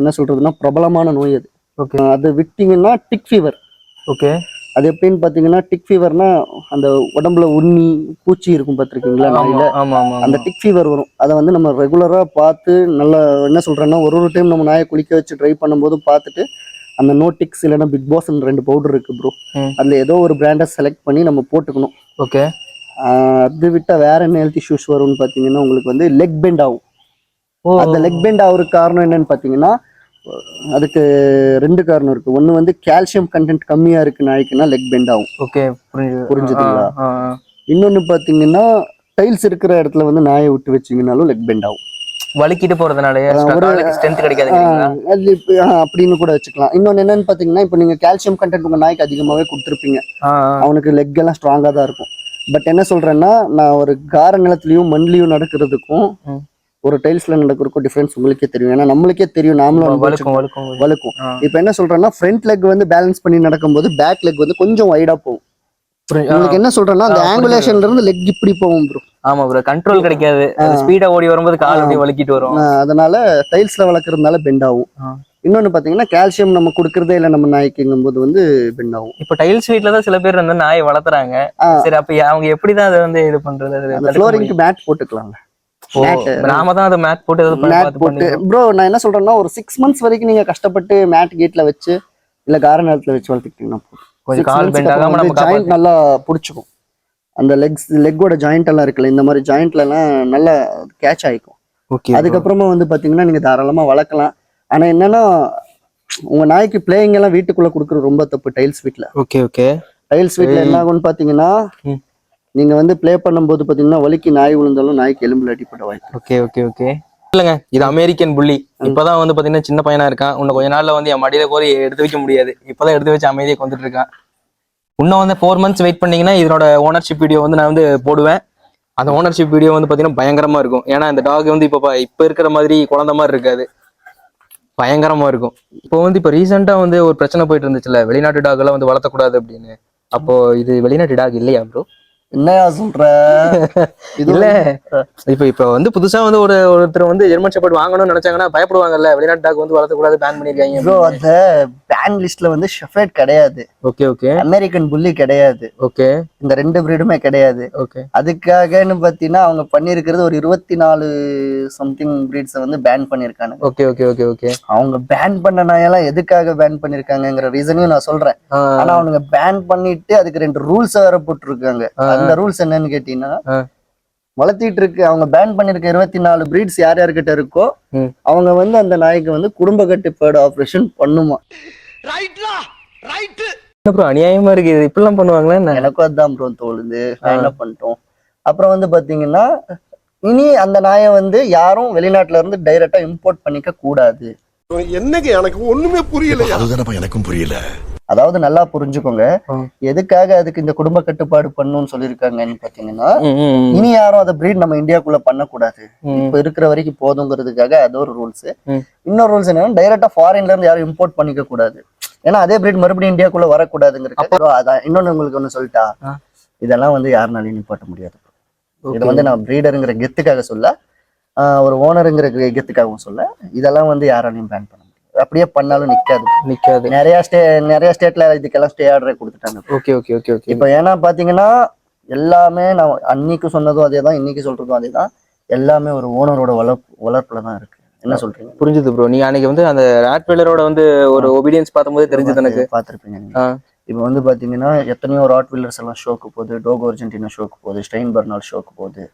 என்ன சொல்றதுன்னா பிரபலமான நோய் அது. ஓகே. அது விட்டீங்கன்னா டிக் ஃபீவர் ஓகே. அது எப்படின்னு பாத்தீங்கன்னா டிக் ஃபீவர்னா அந்த உடம்புல உண்ணி பூச்சி இருக்கும் பார்த்திருக்கீங்களா நாயில? அந்த டிக் ஃபீவர் வரும். அதை வந்து நம்ம ரெகுலரா பார்த்து நல்லா என்ன சொல்றேன்னா ஒரு ஒரு டைம் நம்ம நாயை குளிக்க வச்சு ட்ரை பண்ணும்போது பார்த்துட்டு அந்த நோ டிக்ஸ் இல்லைன்னா பிக் பாஸ் ரெண்டு பவுடர் இருக்கு ப்ரோ. அதுல ஏதோ ஒரு பிராண்டை செலக்ட் பண்ணி நம்ம போட்டுக்கணும். ஓகே. அது விட்டா வேற என்ன ஹெல்த் இஷ்யூஸ் வரும்னு பாத்தீங்கன்னா உங்களுக்கு வந்து லெக் பெண்ட் ஆகும். அந்த லெக் பெண்ட் ஆகுறதுக்கு காரணம் என்னன்னு பார்த்தீங்கன்னா அதுக்கு ரெண்டு காரணம் இருக்கு. ஒன்று வந்து கால்சியம் கண்டென்ட் கம்மியா இருக்கு நாய்க்குன்னா லெக் பெண்ட் ஆகும். ஓகே புரிஞ்சுது புரிஞ்சுதுங்களா? இன்னொன்று பார்த்தீங்கன்னா டைல்ஸ் இருக்கிற இடத்துல வந்து நாயை விட்டு வச்சீங்கனாலும் லெக் பெண்ட் ஆகும். வலிக்கிட்டு ஒரு- ஸ்ட்ரென்த் அது ஆஹ் அப்படின்னு கூட வச்சுக்கலாம். இன்னொன்று என்னன்னு பார்த்தீங்கன்னா இப்போ நீங்கள் கால்சியம் கண்டென்ட் உங்கள் நாய்க்கு அதிகமாகவே கொடுத்துருப்பீங்க. அவனுக்கு லெக் எல்லாம் ஸ்ட்ராங்காக தான் இருக்கும். பட் என்ன சொல்றேன்னா நான் ஒரு கார நிலத்துலயும் மண்லையும் நடக்கிறதுக்கும். ஒரு டைல்ஸ்ல நடக்கிறதுக்கும் டிஃபரன்ஸ் உங்களுக்கே தெரியும். ஏன்னா நம்மளுக்கே தெரியும். நாமளும். வலுக்கும். இப்போ என்ன சொல்றேன்னா ஃப்ரண்ட் லெக் வந்து பேலன்ஸ் பண்ணி நடக்கும்போது பேக் லெக் வந்து கொஞ்சம் வைடா போகும். உங்களுக்கு என்ன சொல்றேன்னா அந்த. ஆங்குலேஷன்ல இருந்து லெக் இப்படி போகும் ப்ரோ ஆமா ப்ரோ கண்ட்ரோல் கிடைக்காது. ஸ்பீடா ஓடி வரும்போது கால் அப்படியே வலிக்கிட்டு வரும். அதனால டைல்ஸ்ல வளர்க்கறதுனால பெண்ட் ஆகும். இன்னொன்னு பாத்தீங்கன்னா கால்சியம் நம்ம கொடுக்கறதே இல்லை நம்ம நாய்க்குங்கும் போது வந்து பெண்ட் ஆகும். இப்ப டைல்ஸ் வீட்ல தான் சில பேர் வந்து நாயை வளர்த்துறாங்க. சரி அப்ப அவங்க எப்படிதான் அதை வந்து இது பண்றது? ஃப்ளோரிங்க்கு மேட் போட்டுக்கலாங்க. நாம தான் அதை மேட் போட்டு மேட் ப்ரோ நான் என்ன சொல்றேன்னா ஒரு சிக்ஸ் மந்த்ஸ் வரைக்கும் நீங்க கஷ்டப்பட்டு மேட் கேட்ல வச்சு இல்ல கார நேரத்துல வச்சு வளர்த்துக்கிட்டீங்கன்னா. கொஞ்சம் கால் பெண்ட் ஆகாம நம்ம காப்பாத்து நல்லா பிடிச்சிக்கும். அந்த லெக்ஸ் லெக்கோட ஜாயிண்ட் எல்லாம் இருக்குல்ல இந்த மாதிரி ஜாயிண்ட்ல எல்லாம் நல்லா கேட்ச் ஆயிக்கும். ஓகே அதுக்கப்புறமா வந்து பாத்தீங்கன்னா நீங்க தாராளமா வளர்க்கலாம். ஆனா என்னன்னா உங்க நாய்க்கு பிளேயிங் எல்லாம் வீட்டுக்குள்ள கொடுக்குறது ரொம்ப தப்பு டைல்ஸ் வீட்ல ஓகே ஓகே டைல்ஸ் வீட்ல என்ன ஆகும்னு பாத்தீங்கன்னா. நீங்க வந்து ப்ளே பண்ணும்போது பாத்தீங்கன்னா வலிக்கு நாய் விழுந்தாலும் நாய்க்கு எலும்புல அடிப்பட வாய்ப்பு. Okay okay okay. இல்லங்க இது அமெரிக்கன் புள்ளி இப்பதான் வந்து பாத்தீங்கன்னா சின்ன பையனா இருக்கான். இன்னும் கொஞ்ச நாள்ல வந்து என் மடியில கோரி எடுத்து வைக்க முடியாது. இப்பதான் எடுத்து வச்சு அமைதியை கொண்டுட்டு இருக்கான். இன்னும் வந்து ஃபோர் மந்த்ஸ் வெயிட் பண்ணீங்கன்னா இதனோட ஓனர்ஷிப் வீடியோ வந்து நான் வந்து போடுவேன். அந்த ஓனர்ஷிப் வீடியோ வந்து பாத்தீங்கன்னா பயங்கரமா இருக்கும். ஏன்னா இந்த டாக் வந்து இப்போ இப்போ இப்ப இருக்கிற மாதிரி குழந்தை மாதிரி இருக்காது. பயங்கரமா இருக்கும். இப்போ வந்து இப்போ ரீசெண்டா வந்து ஒரு பிரச்சனை போயிட்டு இருந்துச்சுல வெளிநாட்டு டாக் எல்லாம் வந்து வளர்த்தக்கூடாது அப்படின்னு. அப்போ இது வெளிநாட்டு டாக் இல்லையா ப்ரோ என்னையா சொல்ற? இல்ல. இப்ப இப்ப வந்து புதுசா வந்து ஒரு ஒருத்தர் வந்து ஜெர்மன் ஷெப்பர்ட் வாங்கணும்னு நினைச்சாங்கன்னா பயப்படுவாங்கல்ல. வெளிநாட்டு டாக் வந்து வளர்த்தக்கூடாது பேன் பண்ணிருக்காங்க ப்ரோ அந்த பேன் லிஸ்ட்ல வந்து ஷெஃபர்ட் கிடையாது. Okay okay. அமெரிக்கன் புள்ளி கிடையாது. ஓகே. இந்த ரெண்டு பிரீடுமே கிடையாது. ஓகே. அதுக்காகன்னு பார்த்தீங்கன்னா அவங்க பண்ணியிருக்கிறது ஒரு இருபத்தி நாலு சம்திங் பிரீட்ஸை வந்து பேன் பண்ணியிருக்காங்க. Okay okay okay okay. அவங்க பேன் பண்ண நாயெல்லாம் எதுக்காக பேன் பண்ணியிருக்காங்கங்கிற ரீசனையும் நான் சொல்றேன். ஆனா அவனுங்க பேன் பண்ணிட்டு அதுக்கு ரெண்டு ரூல்ஸ் வேற போட்டிருக்காங்க. அந்த ரூல்ஸ் என்னன்னு கேட்டீங்கன்னா. வளர்த்திட்டு இருக்கு அவங்க பேன் பண்ணிருக்க இருபத்தி நாலு பிரீட்ஸ் யார் யார்கிட்ட இருக்கோ. அவங்க வந்து அந்த நாய்க்கு வந்து குடும்ப கட்டுப்பாடு ஆபரேஷன் பண்ணுமா. என்ன ப்ரோ அநியாயமா இருக்கு இது? இப்படிலாம் பண்ணுவாங்களா என்ன? எனக்கும் அதுதான் ப்ரோ தோணுது. நான் என்ன பண்ணிட்டோம்? அப்புறம் வந்து பாத்தீங்கன்னா இனி அந்த நாயை வந்து யாரும் வெளிநாட்டுல இருந்து டைரக்டா இம்போர்ட் பண்ணிக்க கூடாது. என்னங்க எனக்கு ஒண்ணுமே புரியல அதுதானப்பா எனக்கும் புரியல. அதாவது நல்லா புரிஞ்சுக்கோங்க. எதுக்காக அதுக்கு இந்த குடும்ப கட்டுப்பாடு பண்ணணும்னு சொல்லியிருக்காங்கன்னு பாத்தீங்கன்னா. இனி யாரும் அதை பிரீட் நம்ம இந்தியாக்குள்ள பண்ணக்கூடாது. இப்ப இருக்கிற வரைக்கும் போதுங்கிறதுக்காக அது ஒரு ரூல்ஸ். இன்னொரு ரூல்ஸ் என்னன்னா டைரக்டா ஃபாரின்ல இருந்து யாரும் இம்போர்ட் பண்ணிக்க கூடாது ஏன்னா அதே பிரீட் மறுபடியும் இந்தியாக்குள்ள வரக்கூடாதுங்கிறது அதான் இன்னொன்னு உங்களுக்கு ஒண்ணு சொல்லிட்டா. இதெல்லாம் வந்து யாருனாலையும் நிப்பாட்ட முடியாது. இது வந்து நான் பிரீடருங்கிற கெத்துக்காக சொல்ல ஒரு ஓனருங்கிற கெத்துக்காகவும் சொல்ல இதெல்லாம் வந்து யாராலையும் பேன் பண்ண அப்படியே பண்ணாலும் நிக்காது. நிக்காது. நிறைய ஸ்டே நிறைய ஸ்டேட்ல இதுக்கெல்லாம் ஸ்டே ஆர்டரே கொடுத்துட்டாங்க. Okay okay okay okay. இப்போ ஏன்னா பாத்தீங்கன்னா எல்லாமே நான் அன்னைக்கு சொன்னதும் அதே தான் இன்னைக்கு சொல்றதும் அதே தான் எல்லாமே ஒரு ஓனரோட வளர்ப்பு வளர்ப்புல தான் இருக்கு. என்ன சொல்றீங்க? புரிஞ்சுது ப்ரோ நீங்க அன்னைக்கு வந்து அந்த ராட்வெல்லரோட வந்து ஒரு ஒபீடியன்ஸ் பார்க்கும்போது தெரிஞ்சது எனக்கு. பார்த்துருப்பீங்க. இப்போ வந்து பாத்தீங்கன்னா எத்தனையோ ராட் வீலர்ஸ் எல்லாம் ஷோக்கு போகுது. டோகோ அர்ஜென்டினா ஷோக்கு போகுது. ஸ்டெயின் பர்னால் ஷோக்கு போகுது.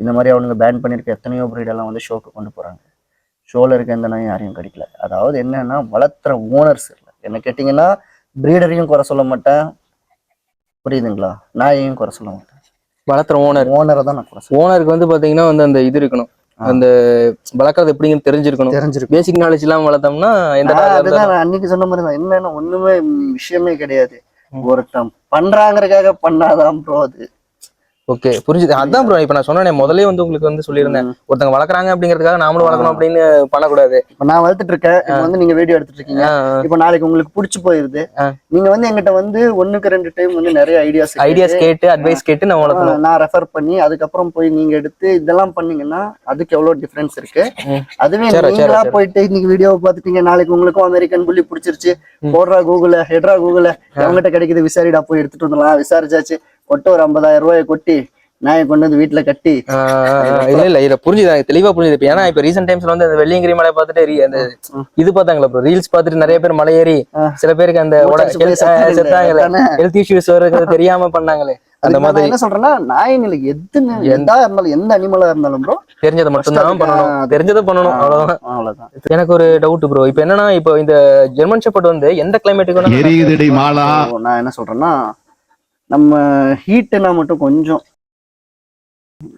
இந்த மாதிரி அவனுங்க பேன் பண்ணியிருக்க எத்தனையோ எல்லாம் வந்து ஷோக்கு கொண்டு போறாங்க. ஷோல இருக்க எந்த நாயும் யாரையும் கிடைக்கல. அதாவது என்னன்னா வளர்த்துற ஓனர்ஸ் இல்லை. என்ன கேட்டிங்கன்னா ப்ரீடரையும் குறை சொல்ல மாட்டேன். புரியுதுங்களா? நாயையும் குறை சொல்ல மாட்டேன். வளர்த்துற ஓனர் ஓனரை தான் நான் குறை ஓனருக்கு வந்து பாத்தீங்கன்னா வந்து அந்த இது இருக்கணும். அந்த வளர்க்கறது எப்படிங்கன்னு தெரிஞ்சிருக்கணும். தெரிஞ்சிருக்கு பேசிக் நாலேஜ் இல்லாம வளர்த்தோம்னா எந்த அதுதான் அன்னைக்கு சொன்ன மாதிரி தான். என்னன்னா ஒண்ணுமே விஷயமே கிடையாது. ஒருத்தன் பண்றாங்கறதுக்காக பண்ணாதான் ப்ரோ அது. ஓகே புரிஞ்சுது. அதான் ப்ரோ இப்ப நான் சொன்னேனே முதல்ல வந்து உங்களுக்கு வந்து சொல்லியிருந்தேன். ஒருத்தங்க வளர்க்குறாங்க அப்படிங்கிறதுக்காக நாமளும் வளர்க்கணும் அப்படின்னு பண்ணக்கூடாது. இப்ப நான் வளர்த்துட்டு இருக்கேன். இப்போ வந்து நீங்க வீடியோ எடுத்துட்டு இருக்கீங்க. இப்போ நாளைக்கு உங்களுக்கு பிடிச்சி போயிருது. நீங்க வந்து எங்கிட்ட வந்து ஒண்ணுக்கு ரெண்டு டைம் வந்து நிறைய ஐடியாஸ் ஐடியாஸ் கேட்டு அட்வைஸ் கேட்டு நான் வளர்க்கணும். நான் ரெஃபர் பண்ணி அதுக்கப்புறம் போய் நீங்க எடுத்து இதெல்லாம் பண்ணீங்கன்னா அதுக்கு எவ்வளவு டிஃபரன்ஸ் இருக்கு. அதுவே நீங்களா. போயிட்டு இன்னைக்கு வீடியோவை பார்த்துட்டீங்க. நாளைக்கு உங்களுக்கும் அமெரிக்கன் புள்ளி பிடிச்சிருச்சு. போடுறா கூகுள ஹெட்ரா கூகுள எவங்கிட்ட கிடைக்குது விசாரிடா போய் எடுத்துட்டு வந்துடலாம். விசாரிச்சாச்சு. கொட்ட ஒரு ஐம்பதாயிரம் ரூபாயை கொட்டி நாயை கொண்டு வந்து வீட்டுல கட்டி. இல்ல இல்ல இல்ல புரிஞ்சுது எனக்கு தெளிவா புரிஞ்சுது? இப்ப ஏன்னா இப்ப ரீசெண்ட் டைம்ஸ்ல வந்து அந்த வெள்ளியங்கிரி மலை பார்த்துட்டு அந்த இது பார்த்தாங்களா ப்ரோ ரீல்ஸ் பார்த்துட்டு நிறைய பேர் மலை ஏறி. சில பேருக்கு அந்த அதானே? ஹெல்த் இஷ்யூஸ் வருகிறது தெரியாம பண்ணாங்களே. அந்த மாதிரி என்ன சொல்றேன்னா நாயின் இல்லை எதுன்னு எதா இருந்தாலும் எந்த அனிமலா இருந்தாலும் ப்ரோ தெரிஞ்சதை மட்டும் தான் பண்ணணும். தெரிஞ்சதை பண்ணணும் அவ்வளவுதான். அவ்வளவுதான். எனக்கு ஒரு டவுட் ப்ரோ இப்போ என்னன்னா இப்போ இந்த ஜெர்மன் ஷெப்பர்ட் வந்து எந்த கிளைமேட்டுக்கு நான் என்ன சொல்றேன்னா நம்ம ஹீட்டுனா மட்டும் கொஞ்சம்.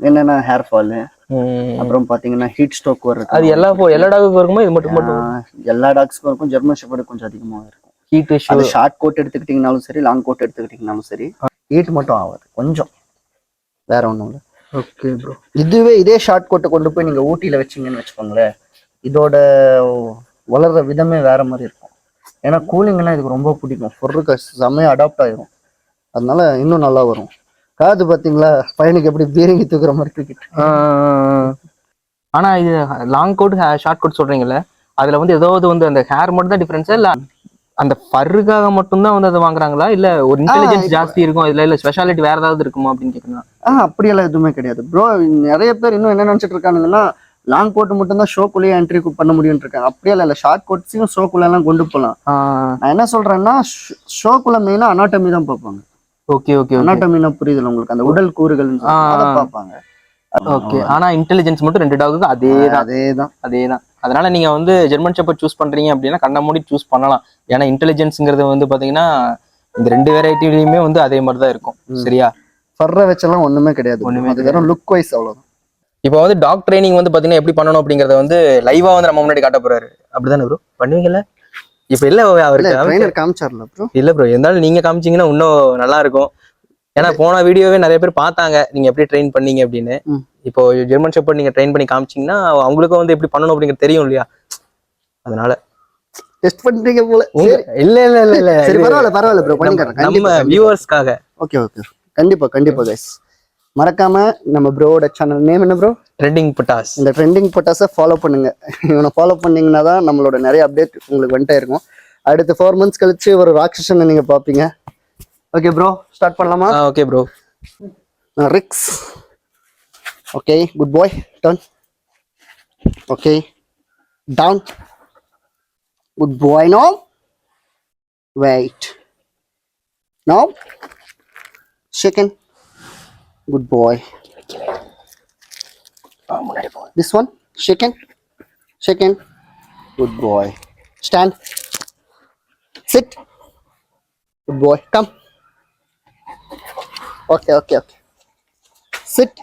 என்னென்ன ஹேர் ஃபால் அப்புறம் பாத்தீங்கன்னா ஹீட் ஸ்ட்ரோக் வர்றது அது எல்லா எல்லா டாகுக்கும் இருக்குமோ இது மட்டும் மட்டும்? எல்லா டாக்ஸ்க்கும் இருக்கும். ஜெர்மன் ஷெப்பர்டு கொஞ்சம் அதிகமாக இருக்கும். ஹீட் இஷ்யூ ஷார்ட் கோட் எடுத்துக்கிட்டீங்கனாலும் சரி லாங் கோட் எடுத்துக்கிட்டீங்கனாலும் சரி ஹீட் மட்டும் ஆகாது. கொஞ்சம். வேற ஒன்றும் இல்லை. ஓகே ப்ரோ இதுவே இதே ஷார்ட் கோட்டை கொண்டு போய் நீங்க ஊட்டியில வச்சீங்கன்னு வச்சுக்கோங்களேன் இதோட வளர்ற விதமே வேற மாதிரி இருக்கும். ஏன்னா கூலிங்னா இதுக்கு ரொம்ப பிடிக்கும். பொருளுக்கு செம்மையா அடாப்ட் ஆயிரும். அதனால இன்னும் நல்லா வரும். காது பாத்தீங்களா? பையனுக்கு எப்படி பீரங்கி தூக்குற மாதிரி தூக்கிட்டு ஆனா இது லாங் கோட் ஷார்ட் கோட் சொல்றீங்கல்ல அதுல வந்து ஏதாவது வந்து அந்த ஹேர் மட்டும் தான் டிஃபரன்ஸா இல்ல அந்த ஃபர்ருக்காக மட்டும்தான் வந்து அதை வாங்குறாங்களா? இல்ல ஒரு இன்டெலிஜென்ஸ் ஜாஸ்தி இருக்கும் இதுல இல்ல ஸ்பெஷாலிட்டி வேற ஏதாவது இருக்குமா அப்படின்னு கேக்குறேன். ஆ அப்படியெல்லாம் எதுவுமே கிடையாது. ப்ரோ நிறைய பேர் இன்னும் என்ன நினைச்சிட்டு இருக்கானுங்கன்னா லாங் கோட் மட்டும் தான் ஷோக்குள்ளேயே என்ட்ரி பண்ண முடியும்னு இருக்காங்க. அப்படியெல்லாம் இல்லை ஷார்ட் கோட்ஸையும் ஷோக்குள்ள எல்லாம் கொண்டு போகலாம் நான் என்ன சொல்றேன்னா ஷோக்குள்ள மெயினா அனாட்டமி தான் பார்ப்பாங்க. ஓகே ஓகே அனாட்டமினா புரியுதுல உங்களுக்கு? அந்த உடல் கூறுகள். அதை பார்ப்பாங்க. ஓகே ஆனா இன்டெலிஜென்ஸ் மட்டும் ரெண்டு டாகுக்கு அதே தான். அதேதான் அதே தான். அதனால நீங்க வந்து ஜெர்மன் ஷெப்பர்ட் சூஸ் பண்றீங்க அப்படின்னா கண்ண மூடி சூஸ் பண்ணலாம். ஏன்னா இன்டெலிஜென்ஸ்ங்கிறது வந்து பாத்தீங்கன்னா இந்த ரெண்டு வெரைட்டிலையுமே வந்து அதே மாதிரி தான் இருக்கும். சரியா? ஃபர்ற வச்செல்லாம் ஒண்ணுமே கிடையாது. ஒண்ணுமே அது வெறும் லுக் வைஸ் அவ்வளவுதான். இப்போ வந்து டாக் ட்ரைனிங் வந்து பாத்தீங்கன்னா எப்படி பண்ணணும் அப்படிங்கறத வந்து லைவா வந்து நம்ம முன்னாடி காட்ட போறாரு. அப்படிதானே ப்ரோ பண்ணுவீங்கல்ல? இப்போ இல்ல அவருக்கு ட்ரைனர் காமிச்சார்ல ப்ரோ இல்ல ப்ரோ இருந்தாலும் நீங்க காமிச்சீங்கன்னா இன்னும் நல்லா இருக்கும் ஏன்னா போன வீடியோவே நிறைய பேர் பார்த்தாங்க நீங்க எப்படி ட்ரெயின் பண்ணீங்க அப்படின்னு. இப்போ ஜெர்மன் ஷெப்பர்ட் நீங்க ட்ரெயின் பண்ணி காமிச்சீங்கன்னா அவங்களுக்கும் வந்து எப்படி பண்ணணும் அப்படிங்கிறது தெரியும் இல்லையா? அதனால. டெஸ்ட் பண்றீங்க போல. இல்ல இல்ல இல்ல இல்ல. சரி பரவாயில்ல பரவாயில்ல ப்ரோ பண்ணிக்கிறேன். நம்ம வியூவர்ஸ்க்காக ஓகே ஓகே கண்டிப்பா கண்டிப்பா கைஸ் மறக்காம நம்ம ப்ரோவோட சேனல் நேம் என்ன ப்ரோ ட்ரெண்டிங் பட்டாஸ் இந்த ட்ரெண்டிங் பொட்டாஸை ஃபாலோ பண்ணுங்க. இவனை ஃபாலோ பண்ணீங்கன்னா தான் நம்மளோட நிறைய அப்டேட் உங்களுக்கு வந்துட்டே இருக்கும். அடுத்து ஃபோர் மந்த்ஸ் கழிச்சு ஒரு ராட்சசனை நீங்க பாப்பீங்க ஓகே ப்ரோ ஸ்டார்ட் பண்ணலாமா? Okay bro Rex okay good boy turn okay down good boy no wait no second good boy Oh this one? Second second good boy. Stand. Sit. Good boy. Come. Okay okay okay. Sit.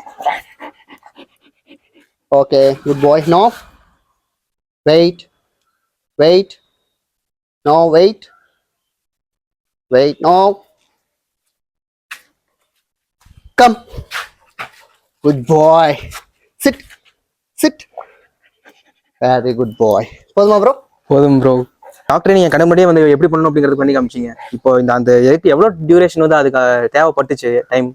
Okay good boy. No wait. Wait. No wait. Wait no come. Good boy sit. Sit. Very good boy போதுமா bro போதும் bro doctor நீங்க கண்டுபடியே வந்து எப்படி பண்ணணும் அப்படிங்கறது பண்ணி காமிச்சீங்க. இப்போ இந்த அந்த இதுக்கு எவ்வளவு டியூரேஷன் வந்து அதுக்கு தேவைப்பட்டுச்சு டைம்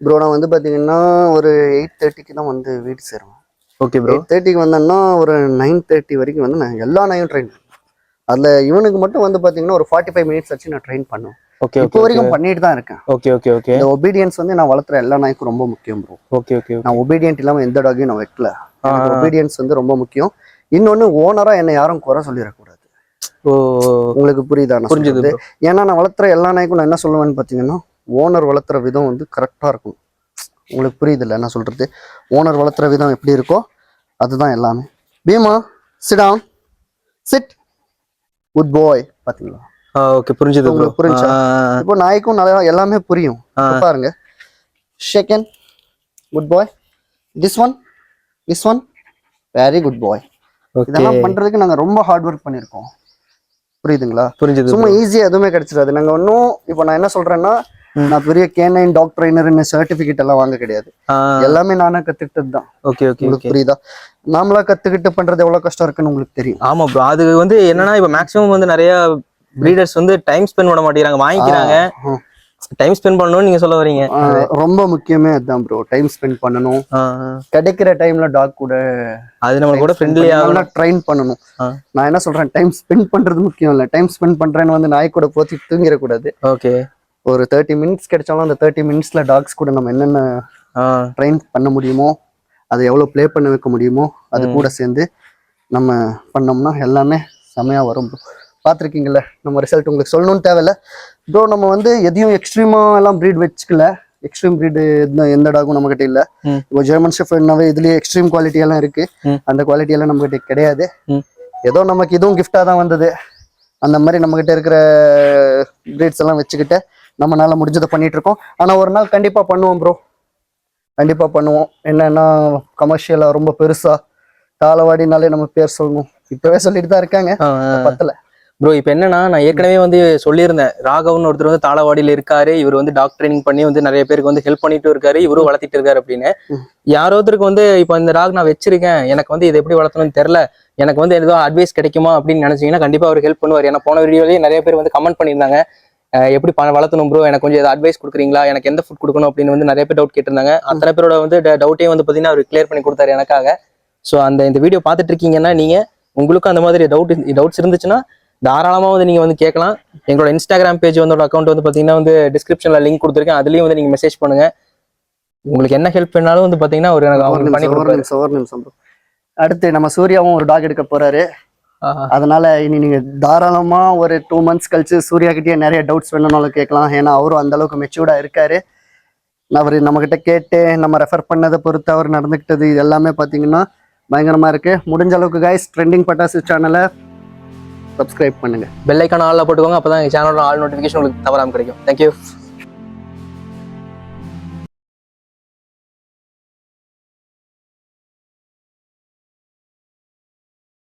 ப்ரோ நான் வந்து பார்த்தீங்கன்னா ஒரு எயிட் தேர்ட்டிக்கு தான் வந்து வீடு சேருவேன். ஓகே ப்ரோ எயிட் தேர்ட்டிக்கு வந்தேன்னா ஒரு நைன் தேர்ட்டி வரைக்கும் வந்து நான் எல்லா நாயும் ட்ரெயின் அதுல இவனுக்கு மட்டும் வந்து பாத்தீங்கன்னா ஒரு ஃபார்ட்டி ஃபைவ் மினிட்ஸ் வச்சு நான் ட்ரெயின் பண்ணுவேன். ஓகே இப்போ ஓகே வரைக்கும் பண்ணிட்டு தான் இருக்கேன். ஓகே ஓகே ஓகே இந்த ஒபீடியன்ஸ் வந்து நான் வளர்த்துற எல்லா நாய்க்கும் ரொம்ப முக்கியம் ப்ரோ ஓகே ஓகே நான் ஒபீடியன்ட் இல்லாம எந்த டாகையும் நான் வைக்கல. ஒபீடியன்ஸ் வந்து ரொம்ப முக்கியம். இன்னொன்னு ஓனரா என்னை யாரும் குறை சொல்லிடக்கூடாது. உங்களுக்கு புரியுதா புரிஞ்சுது. ஏன்னா நான் வளர்த்துற எல்லா நாய்க்கும் நான் என்ன சொல்லுவேன்னு பார்த்தீங்கன்னா ஓனர் வளர்த்துற விதம் வந்து கரெக்டாக இருக்கும் உங்களுக்கு புரியுதுல்ல நான் சொல்றது? ஓனர் வளர்த்துற விதம் எப்படி இருக்கோ அதுதான் எல்லாமே. Bhima sit down sit good boy பாத்தீங்களா ஆ ஓகே புரிஞ்சுது ப்ரோ உங்களுக்கு புரிஞ்சா? இப்போ நாய்க்கும் நல்லா எல்லாமே புரியும். பாருங்க. Second good boy this one this one very good boy இதெல்லாம் பண்றதுக்கு நாங்க ரொம்ப ஹார்ட் ஒர்க் பண்ணியிருக்கோம். புரியுதுங்களா? புரிஞ்சுது சும்மா ஈஸியா எதுவுமே கிடைச்சிடாது. நாங்க இன்னும் இப்போ நான் என்ன சொல்றேன்னா நான் பெரிய கேனைன் டாக் ட்ரைனர்னு சர்டிபிகேட் எல்லாம் வாங்க கிடையாது. எல்லாமே நானே கத்துக்கிட்டது தான். ஓகே ஓகே உங்களுக்கு புரியுதா? நாமளா கத்துக்கிட்டு பண்றது எவ்வளவு கஷ்டம் இருக்குன்னு உங்களுக்கு தெரியும். ஆமா ப்ரோ அது வந்து என்னன்னா இப்ப மேக்ஸிமம் வந்து நிறைய பிரீடர்ஸ் வந்து டைம் ஸ்பெண்ட் பண்ண மாட்டேங்கிறாங்க வாங்கிக்கிறாங்க. டைம் ஸ்பெண்ட் பண்ணணும்னு நீங்க சொல்ல வரீங்க. ரொம்ப முக்கியமே அதுதான் ப்ரோ டைம் ஸ்பெண்ட் பண்ணணும். கிடைக்கிற டைம்ல டாக் கூட அது நம்ம கூட ஃப்ரெண்ட்லி நல்லா ஆகணும் ட்ரைன் பண்ணணும். நான் என்ன சொல்றேன்? டைம் ஸ்பெண்ட் பண்றது முக்கியம் இல்ல. டைம் ஸ்பெண்ட் பண்றேன்னு வந்து நாய் கூட போத்தி தூங்கிடக்கூடாது. ஓகே ஒரு தேர்ட்டி மினிட்ஸ் கிடைச்சாலும் அந்த தேர்ட்டி மினிட்ஸ்ல டாக்ஸ் கூட நம்ம என்னென்ன ட்ரெயின் பண்ண முடியுமோ அதை எவ்வளோ ப்ளே பண்ண வைக்க முடியுமோ அது கூட சேர்ந்து நம்ம பண்ணோம்னா எல்லாமே செமையாக வரும் ப்ரோ பார்த்துருக்கீங்கல்ல நம்ம ரிசல்ட் உங்களுக்கு சொல்லணும்னு தேவையில்ல. ப்ரோ நம்ம வந்து எதையும் எக்ஸ்ட்ரீமாக எல்லாம் ப்ரீட் வச்சுக்கல. எக்ஸ்ட்ரீம் ப்ரீடு எந்த டாகும் நம்மகிட்ட இல்லை. இப்போ ஜெர்மன் ஷெஃபர்ட்னாவே இதுலேயே எக்ஸ்ட்ரீம் குவாலிட்டி எல்லாம் இருக்கு. அந்த குவாலிட்டி எல்லாம் நம்மகிட்ட கிடையாது. ம். ஏதோ நமக்கு இதுவும் கிஃப்டாக தான் வந்தது. அந்த மாதிரி நம்மகிட்ட இருக்கிற ப்ரீட்ஸ் எல்லாம் வச்சுக்கிட்டு நம்மனால முடிஞ்சதை பண்ணிட்டு இருக்கோம் ஆனால் ஒரு நாள் கண்டிப்பாக பண்ணுவோம் ப்ரோ கண்டிப்பா பண்ணுவோம். என்னன்னா கமர்ஷியலா ரொம்ப பெருசா தாளவாடினாலே நம்ம பேர் சொல்லணும். இப்பவே சொல்லிட்டு தான் இருக்காங்க பத்தல. ப்ரோ இப்போ என்னன்னா நான் ஏற்கனவே வந்து சொல்லியிருந்தேன். ராகவன் ஒருத்தர் வந்து தாளவாடியில் இருக்காரு. இவர் வந்து டாக் ட்ரைனிங் பண்ணி வந்து நிறைய பேருக்கு வந்து ஹெல்ப் பண்ணிட்டு இருக்காரு. இவரும் வளர்த்திட்டு இருக்காரு அப்படின்னு. ம். யாரோ ஒருத்தருக்கு வந்து இப்போ இந்த டாக் நான் வச்சிருக்கேன். எனக்கு வந்து இதை எப்படி வளர்த்தணும்னு தெரியல. எனக்கு வந்து ஏதோ அட்வைஸ் கிடைக்குமா அப்படின்னு நினைச்சீங்கன்னா கண்டிப்பா அவர் ஹெல்ப் பண்ணுவார். ஏன்னா போன வீடியோலயே நிறைய பேர் வந்து கமெண்ட் பண்ணியிருந்தாங்க. எப்படி ப- வளர்த்தணும் ப்ரோ எனக்கு கொஞ்சம் ஏதாவது அட்வைஸ் கொடுக்குறீங்களா? எனக்கு எந்த ஃபுட் கொடுக்கணும் அப்படின்னு வந்து நிறைய பேர் டவுட் கேட்டிருந்தாங்க. அத்தனை பேரோட வந்து டவுட்டையும் வந்து பார்த்தீங்கன்னா அவர் கிளியர் பண்ணி கொடுத்தாரு எனக்காக. ஸோ அந்த இந்த வீடியோ பார்த்துட்டு இருக்கீங்கன்னா நீங்க உங்களுக்கும் அந்த மாதிரி டவுட் டவுட்ஸ் இருந்துச்சுன்னா தாராளமாக வந்து நீங்கள் வந்து கேட்கலாம். எங்களோட இன்ஸ்டாகிராம் பேஜ் வந்து அக்கௌண்ட் வந்து பார்த்தீங்கன்னா வந்து டிஸ்கிரிப்ஷனில் லிங்க் கொடுத்துருக்கேன். அதுலேயும் வந்து நீங்கள் மெசேஜ் பண்ணுங்க. உங்களுக்கு என்ன ஹெல்ப் வேணாலும் வந்து பார்த்தீங்கன்னா ஒரு எனக்கு பண்ணி கொடுப்பாரு. அடுத்து நம்ம சூர்யாவும் ஒரு டாக் எடுக்க போறாரு. அதனால இனி நீங்க தாராளமா ஒரு டூ மந்த்ஸ் கழிச்சு சூர்யா கிட்டயே நிறைய டவுட்ஸ் வேணும்னாலும் கேட்கலாம். ஏன்னா அவரும் அந்த அளவுக்கு மெச்சூர்டா இருக்காரு. அவர் நம்ம கிட்ட கேட்டு நம்ம ரெஃபர் பண்ணதை பொறுத்து அவர் நடந்துக்கிட்டது இது எல்லாமே பாத்தீங்கன்னா பயங்கரமா இருக்கு. முடிஞ்ச அளவுக்கு கைஸ் ட்ரெண்டிங் பட்டாசு சேனலை சப்ஸ்கிரைப் பண்ணுங்க. பெல் ஐக்கான ஆளில் போட்டுக்கோங்க அப்போ தான் எங்கள் சேனலோட ஆல் நோட்டிஃபிகேஷன் உங்களுக்கு தவறாமல் கிடைக்கும். தேங்க்யூ